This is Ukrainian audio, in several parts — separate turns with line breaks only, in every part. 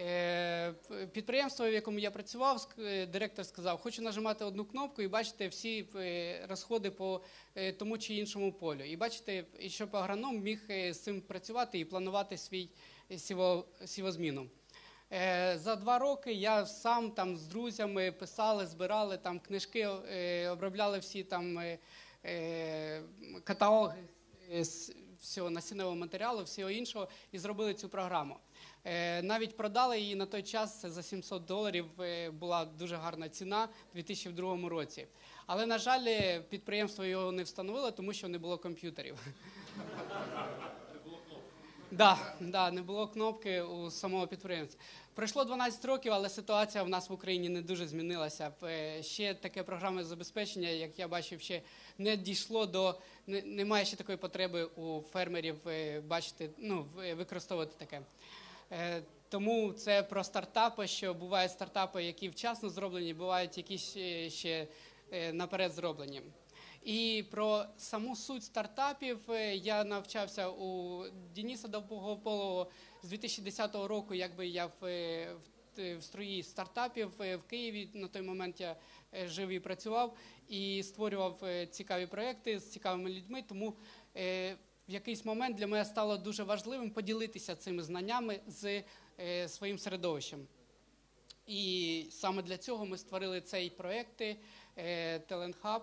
Е, Підприємство, в якому я працював, е, директор сказав, хочу нажимати одну кнопку і бачите всі е, розходи по тому чи іншому полю. І бачите, щоб агроном міг з цим працювати і планувати свій сіво- сівозміну. За два роки я сам там з друзями писали, збирали там книжки, обробляли всі там каталоги всього насінневого матеріалу, всього іншого, і зробили цю програму. Е, Навіть продали її на той час за 700 доларів. е, Була дуже гарна ціна у 2002 році. Але на жаль, підприємство його не встановило, тому що не було комп'ютерів. Да, да, не було кнопки у самого підприємства. Пройшло 12 років, але ситуація в нас в Україні не дуже змінилася. Е, Ще таке програмне забезпечення, як я бачив, ще не дійшло до не- немає ще такої потреби у фермерів е, бачити, ну в- використовувати таке. Е, Тому це про стартапи, що бувають стартапи, які вчасно зроблені, бувають якісь е, ще е, наперед зроблені. І про саму суть стартапів е, я навчався у Дениса Довгополова з 2010 року, якби я в, е, в, в строї стартапів е, в Києві. На той момент я е, жив і працював і створював е, цікаві проекти з цікавими людьми. Тому е, в якийсь момент для мене стало дуже важливим поділитися цими знаннями з е, своїм середовищем. І саме для цього ми створили цей проєкт е, Talent Hub.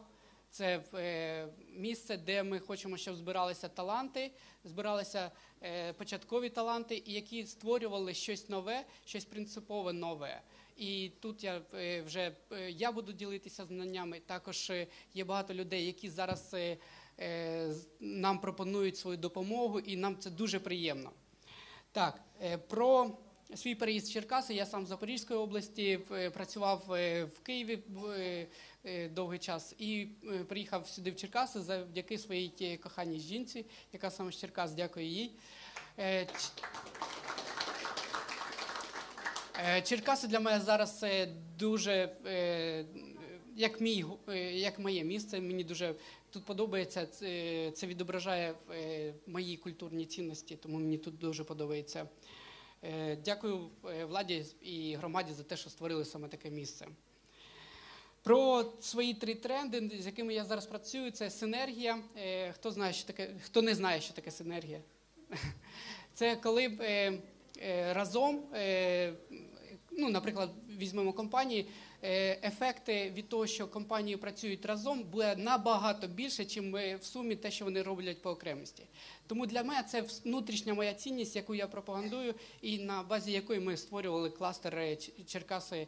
Це е, місце, де ми хочемо, щоб збиралися таланти, збиралися е, початкові таланти, які створювали щось нове, щось принципове нове. І тут я е, вже я буду ділитися знаннями. Також є багато людей, які зараз нам пропонують свою допомогу, і нам це дуже приємно. Так, про свій переїзд в Черкаси. Я сам з Запорізької області е, працював е, в Києві е, довгий час і приїхав сюди в Черкаси завдяки своїй коханій жінці, яка саме з Черкас, дякую їй. Черкаси для мене зараз це дуже як мій як моє місце. Мені дуже тут подобається. Це, відображає мої культурні цінності, тому мені тут дуже подобається. Е, Дякую е, владі і громаді за те, що створили саме таке місце. Про свої три тренди, з якими я зараз працюю, це синергія. Е, Хто знає, що таке, хто не знає, що таке синергія? Це коли разом, ну, наприклад, візьмемо компанії, ефекти від того, що компанії працюють разом, буде набагато більше, ніж в сумі те, що вони роблять по окремості. Тому для мене це внутрішня моя цінність, яку я пропагандую, і на базі якої ми створювали кластер е, Черкаси,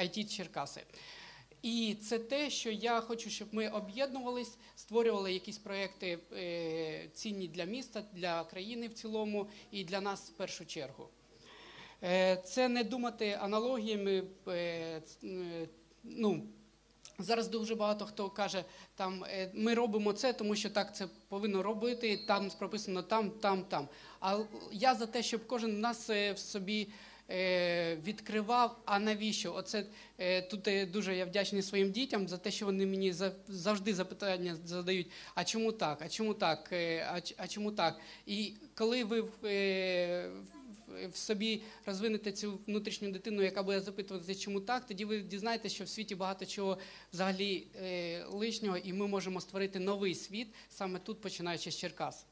IT Черкаси. І це те, що я хочу, щоб ми об'єднувались, створювали якісь проекти е, цінні для міста, для країни в цілому і для нас в першу чергу. Е, це не думати аналогіями. е, е, ну, Зараз дуже багато хто каже, там ми робимо це, тому що так це повинно робити. Там прописано там, там, там. А я за те, щоб кожен з нас в собі відкривав. А навіщо? Оце тут дуже я вдячний своїм дітям за те, що вони мені завжди запитання задають: а чому так? А чому так? А, чому так? І коли ви в- собі розвинете цю внутрішню дитину, яка буде запитувати, чому так, тоді ви дізнаєтеся, що в світі багато чого взагалі е, лишнього, і ми можемо створити новий світ саме тут, починаючи з Черкас.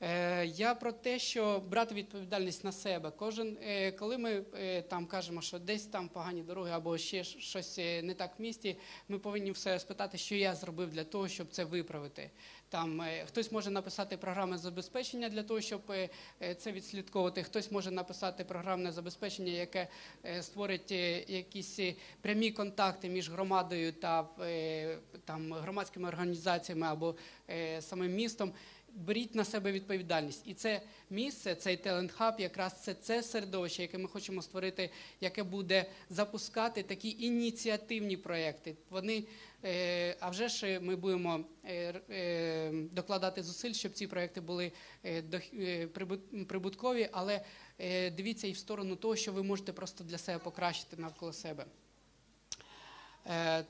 Е, Я про те, що брати відповідальність на себе. Кожен, е, коли ми е, там кажемо, що десь там погані дороги або ще щось не так в місті, ми повинні все спитати, що я зробив для того, щоб це виправити. Там хтось може написати програми забезпечення для того, щоб це відслідковувати. Хтось може написати програмне забезпечення, яке створить якісь прямі контакти між громадою та там громадськими організаціями або самим містом беріть на себе відповідальність. І це місце, цей Talent Hub, якраз це це середовище, яке ми хочемо створити, яке буде запускати такі ініціативні проекти. Вони, е, а вже ж ми будемо е, е, докладати зусиль, щоб ці проекти були прибуткові, але дивіться і в сторону того, що ви можете просто для себе покращити навколо себе.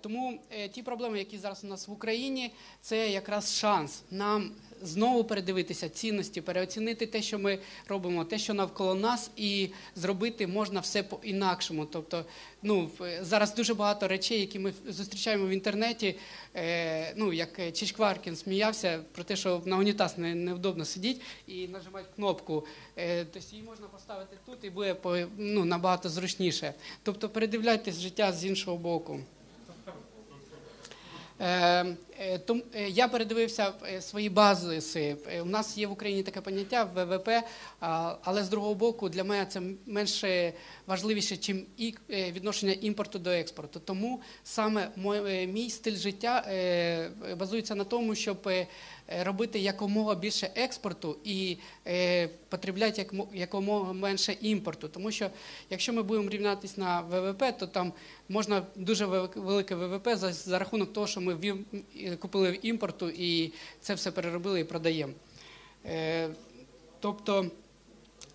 Тому ті проблеми, які зараз у нас в Україні, це якраз шанс нам знову передивитися цінності, переоцінити те, що ми робимо, те, що навколо нас, і зробити можна все по-інакшому. Тобто, ну зараз дуже багато речей, які ми зустрічаємо в інтернеті. Е, ну як е, Чичкваркін сміявся про те, що на унітаз не, невдобно сидіти і нажимати кнопку. Е, тобто її можна поставити тут і буде по- ну, набагато зручніше. Тобто передивляйтесь життя з іншого боку. Е, е, е, Я передивився е, свої базиси. У нас є в Україні таке поняття ВВП, але з другого боку для мене це менше важливіше, е, відношення імпорту до експорту. Тому саме мій стиль життя базується на тому, щоб робити якомога більше експорту і е, потребляти якомога менше імпорту. Тому що якщо ми будемо рівнятися на ВВП, то там можна дуже велик- велике ВВП за, за рахунок того, що ми е, купили в імпорту і це все переробили і продаємо. Е, тобто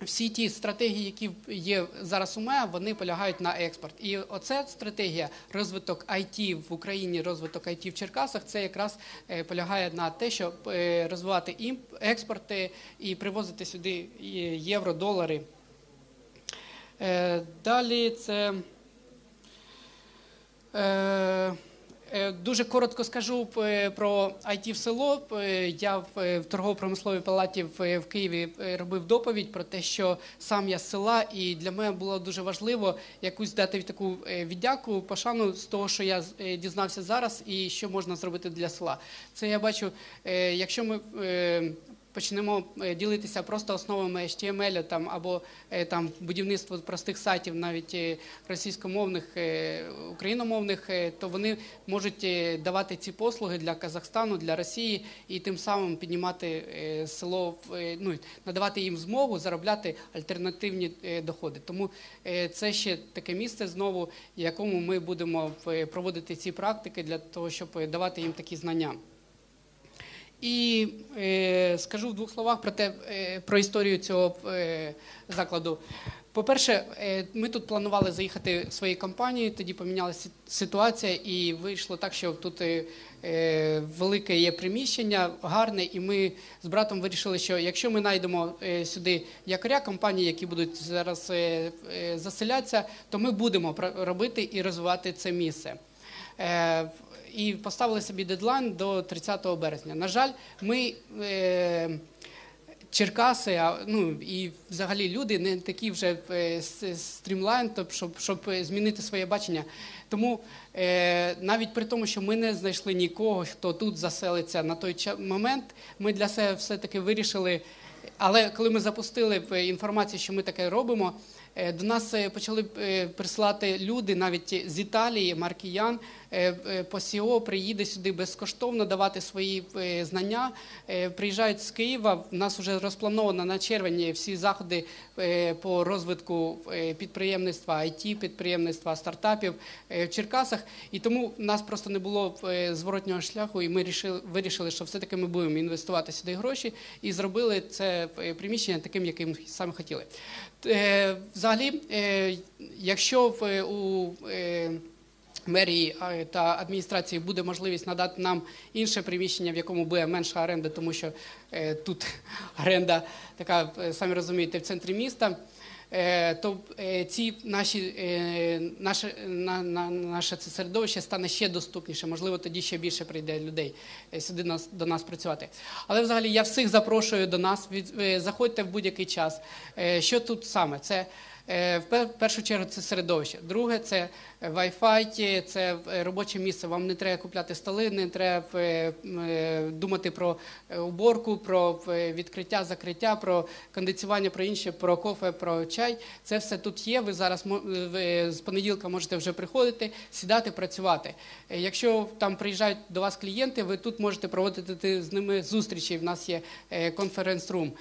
всі ті стратегії, які є зараз у мене, вони полягають на експорт. І оця стратегія, розвиток IT в Україні, розвиток IT в Черкасах, це якраз е, полягає на те, щоб е, розвивати імп, експорти і привозити сюди е, євро, долари. Далі це. Е, Дуже коротко скажу е, про IT в село. Е, Я в торгово-промисловій палаті в Києві робив доповідь про те, що сам я з села, і для мене було дуже важливо якусь дати таку віддяку, пошану з того, що я дізнався зараз, і що можна зробити для села. Це я бачу, якщо ми. Почнемо е, ділитися просто основами HTML там або е, там будівництво простих сайтів, навіть е, російськомовних, україномовних, то вони можуть давати ці послуги для Казахстану, для Росії і тим самим піднімати село, ну надавати їм змогу заробляти альтернативні доходи. Тому це ще таке місце знову, якому ми будемо проводити ці практики для того, щоб давати їм такі знання. І е, скажу в двох словах про те, е, про історію цього е, закладу. По-перше, е, ми тут планували заїхати своєю компанією, тоді помінялася ситуація, і вийшло так, що тут е, е, велике є приміщення, гарне, і ми з братом вирішили, що якщо ми знайдемо е, сюди якоря компанії, які будуть зараз е, е, заселятися, то ми будемо робити і розвивати це місце. Е, і поставили собі дедлайн до 30 березня. На жаль, ми е, Черкаси, а, ну і взагалі люди не такі вже е, стрімлайн, тобто, щоб, щоб змінити своє бачення. Тому е, навіть при тому, що ми не знайшли нікого, хто тут заселиться на той момент, ми для себе все-таки вирішили. Але коли ми запустили інформацію, що ми таке робимо, до нас почали присилати люди навіть з Італії, маркіян. Е, е, По СІО приїде сюди безкоштовно давати свої е, знання. Приїжджають з Києва. В нас вже розплановано на червень всі заходи по розвитку підприємництва, IT, підприємництва, стартапів в Черкасах. І тому в нас просто не було зворотнього шляху, і ми рішили, вирішили, що все-таки ми будемо інвестувати сюди гроші і зробили це приміщення таким, яким саме хотіли. Взагалі, якщо у мерії та адміністрації буде можливість надати нам інше приміщення, в якому буде менша оренда, тому що е, тут оренда така, е, самі розумієте, в центрі міста. е, То ці наші наше на, на наше це середовище стане ще доступніше. Можливо, тоді ще більше прийде людей сюди нас до нас працювати. Але взагалі я всіх запрошую до нас. Від заходьте в будь-який час. Що тут саме? Це в першу чергу це середовище. Друге, це Wi-Fi, це е, робоче місце. Вам не треба купляти столи, не треба е, е, думати про уборку, про відкриття, закриття, про кондиціювання, про інше, про кофе, про чай. Це все тут є. Ви зараз ви з понеділка можете вже приходити, сідати, працювати. Якщо там приїжджають до вас клієнти, ви тут можете проводити з ними зустрічі. В нас є конференц-рум,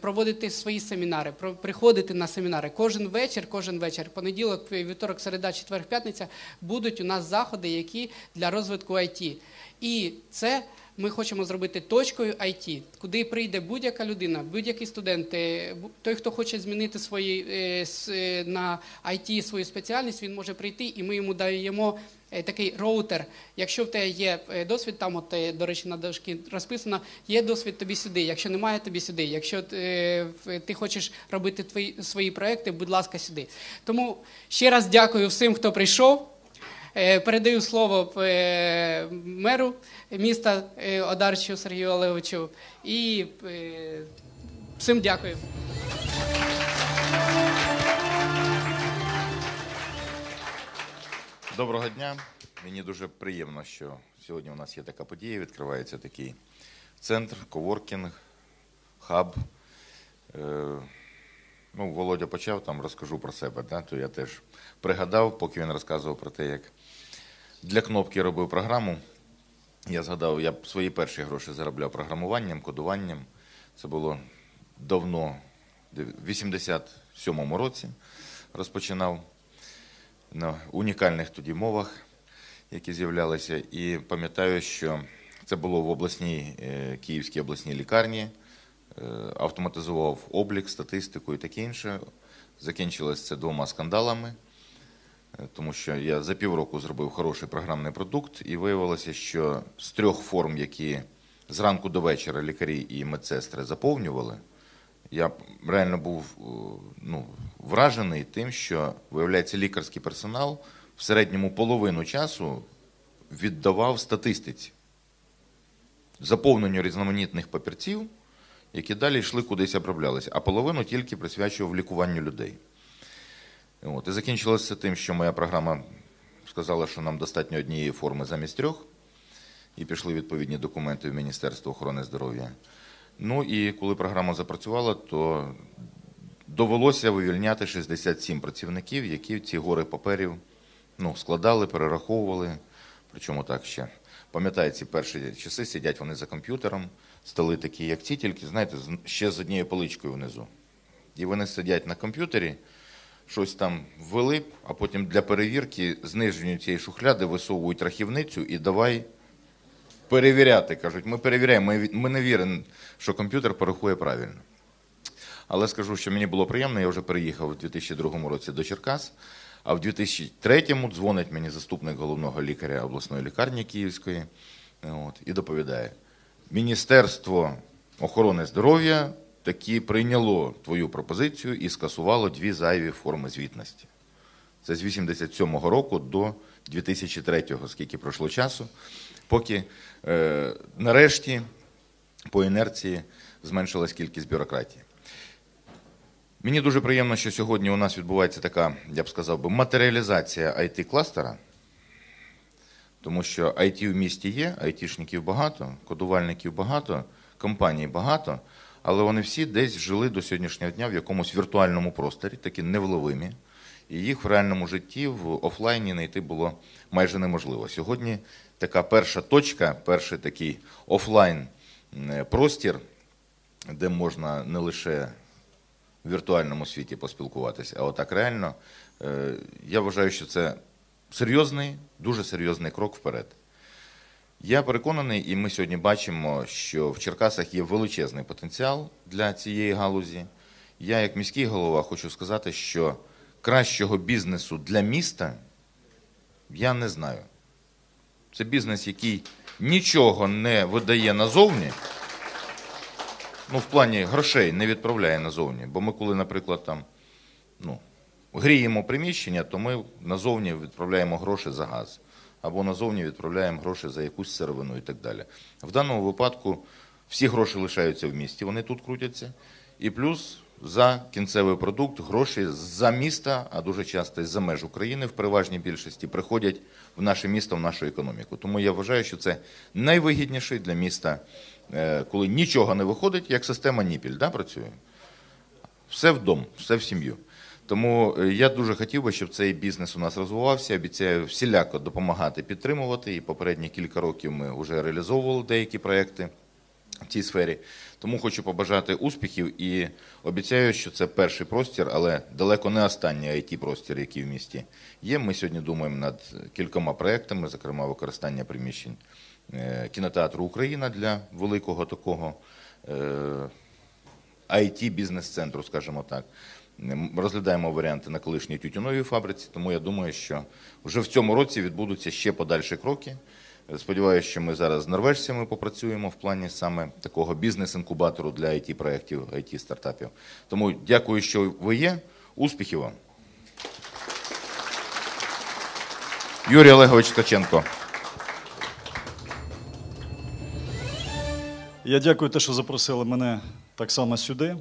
проводити свої семінари, приходити на семінари. Кожен вечір, кожен вечір, понеділок, вівторок, середа, четвер, п'ятниця будуть у нас заходи, які для розвитку IT. І це ми хочемо зробити точкою IT, куди прийде будь-яка людина, будь-який студент, е, той, хто хоче змінити свої е, е, на IT свою спеціальність, він може прийти, і ми йому даємо. Такий роутер. Якщо в тебе є досвід, там, от, до речі, на дошці розписано, є досвід тобі сюди. Якщо немає, тобі сюди. Якщо ти хочеш робити твої, свої проекти, будь ласка, сюди. Тому ще раз дякую всім, хто прийшов. Е, Передаю слово е, меру міста е, Одарчу Сергію Олеговичу і всім дякую.
Доброго дня. Мені дуже приємно, що сьогодні у нас є така подія. Відкривається такий центр, коворкінг, хаб. Ну, Володя почав там, розкажу про себе. Да? То я теж пригадав, поки він розказував про те, як для кнопки робив програму. Я згадав, я свої перші гроші заробляв програмуванням, кодуванням. Це було давно, в 87-му році розпочинав на унікальних тоді мовах, які з'являлися. І пам'ятаю, що це було в обласній е, Київській обласній лікарні. Е, Автоматизував облік, статистику і таке інше. Закінчилось це двома скандалами, тому що я за півроку зробив хороший програмний продукт, і виявилося, що з трьох форм, які зранку до вечора лікарі і медсестри заповнювали, я реально був е, ну, вражений тим, що, виявляється, лікарський персонал в середньому половину часу віддавав статистиці, заповненню різноманітних папірців, які далі йшли кудись оброблялися, а половину тільки присвячував лікуванню людей. От. І закінчилося тим, що моя програма сказала, що нам достатньо однієї форми замість трьох, і пішли відповідні документи в Міністерство охорони здоров'я. Ну і коли програма запрацювала, то довелося вивільняти 67 працівників, які ці гори паперів ну, складали, перераховували. Причому так ще. Пам'ятаю, ці перші часи сидять вони за комп'ютером, столи такі, як ці, тільки, знаєте, ще з однією поличкою внизу. І вони сидять на комп'ютері, щось там ввели, а потім для перевірки з цієї шухляди висовують рахівницю і давай перевіряти. Кажуть, ми перевіряємо, ми, ми не віримо, що комп'ютер порахує правильно. Але скажу, що мені було приємно, я вже переїхав у 2002 році до Черкас, а в 2003-му дзвонить мені заступник головного лікаря обласної лікарні Київської от, і доповідає: Міністерство охорони здоров'я таки прийняло твою пропозицію і скасувало дві зайві форми звітності. Це з 87-го року до 2003-го, скільки пройшло часу, поки е, нарешті по інерції зменшилась кількість бюрократії. Мені дуже приємно, що сьогодні у нас відбувається така, я б сказав би, матеріалізація IT-кластера, тому що IT в місті є, айтішників багато, кодувальників багато, компаній багато, але вони всі десь жили до сьогоднішнього дня в якомусь віртуальному просторі, такі невловимі, і їх в реальному житті в офлайні знайти було майже неможливо. Сьогодні така перша точка, перший такий офлайн простір, де можна не лише в віртуальному світі поспілкуватися, а отак реально, е, я вважаю, що це серйозний, дуже серйозний крок вперед. Я переконаний, і ми сьогодні бачимо, що в Черкасах є величезний потенціал для цієї галузі. Я, як міський голова, хочу сказати, що кращого бізнесу для міста я не знаю. Це бізнес, який нічого не видає назовні, ну, в плані грошей не відправляє назовні. Бо ми, коли, наприклад, там, ну, гріємо приміщення, то ми назовні відправляємо гроші за газ. Або назовні відправляємо гроші за якусь сировину і так далі. В даному випадку всі гроші лишаються в місті, вони тут крутяться. І плюс за кінцевий продукт гроші за міста, а дуже часто з-за меж України в переважній більшості приходять в наше місто, в нашу економіку. Тому я вважаю, що це найвигідніший для міста, е, коли нічого не виходить, як система Ніпіль да, працює. Все в дом, все в сім'ю. Тому е, я дуже хотів би, щоб цей бізнес у нас розвивався. Обіцяю всіляко допомагати, підтримувати. І попередні кілька років ми вже реалізовували деякі проекти. в цій сфері. Тому хочу побажати успіхів і обіцяю, що це перший простір, але далеко не останній it простір який в місті є. Ми сьогодні думаємо над кількома проектами, зокрема використання приміщень е, кінотеатру Україна для великого такого it бізнес-центру, скажімо так. Розглядаємо варіанти на колишній тютюновій фабриці, тому я думаю, що вже в цьому році відбудуться ще подальші кроки. Сподіваюся, що ми зараз з норвежцями попрацюємо в плані саме такого бізнес-інкубатору для it проєктів, it стартапів. Тому дякую, що ви є. Успіхів вам. Юрій Олегович Ткаченко.
Я дякую те, що запросили мене так само сюди.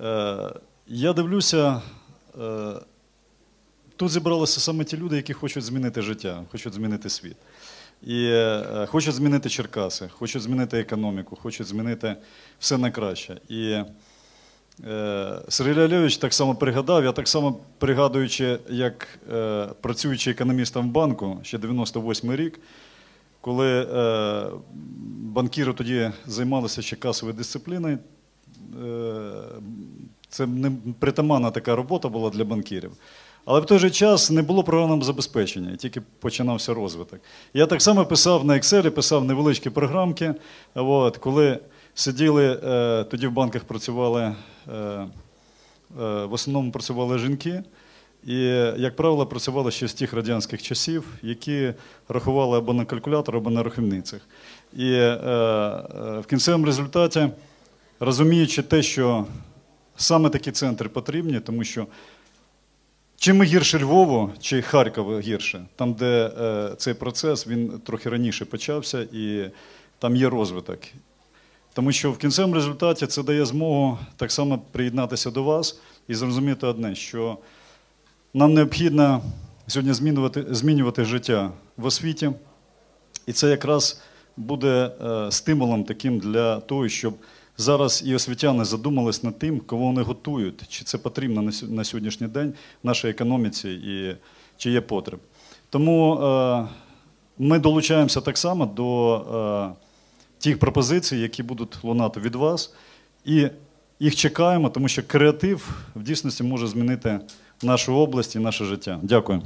Е, Я дивлюся, е, тут зібралися саме ті люди, які хочуть змінити життя, хочуть змінити світ. І е, хочуть змінити Черкаси, хочуть змінити економіку, хочуть змінити все на краще. І Сергій Ляльович так само пригадав, я так само пригадуючи, як працюючи економістом в банку, ще 98 рік, коли банкіри тоді займалися ще касовою дисципліною, це не притаманна така робота була для банкірів. Але в той же час не було програмного забезпечення, тільки починався розвиток. Я так само писав на Excel, писав невеличкі програмки. От, коли сиділи, е, тоді в банках працювали, е, е, в основному працювали жінки. І, як правило, працювали ще з тих радянських часів, які рахували або на калькулятор, або на рахівницях. І е, е, в кінцевому результаті, розуміючи те, що саме такі центри потрібні, тому що чим гірше Львову чи Харкова гірше, там, де е, цей процес він трохи раніше почався, і там є розвиток. Тому що в кінцевому результаті це дає змогу так само приєднатися до вас і зрозуміти одне, що нам необхідно сьогодні змінювати, змінювати життя в освіті, і це якраз буде е, стимулом таким для того, щоб зараз і освітяни задумались над тим, кого вони готують, чи це потрібно на сьогоднішній день нашій економіці і чи є потреб. Тому е, ми долучаємося так само до е, тих пропозицій, які будуть лунати від вас, і їх чекаємо, тому що креатив в дійсності може змінити нашу область і наше життя. Дякую.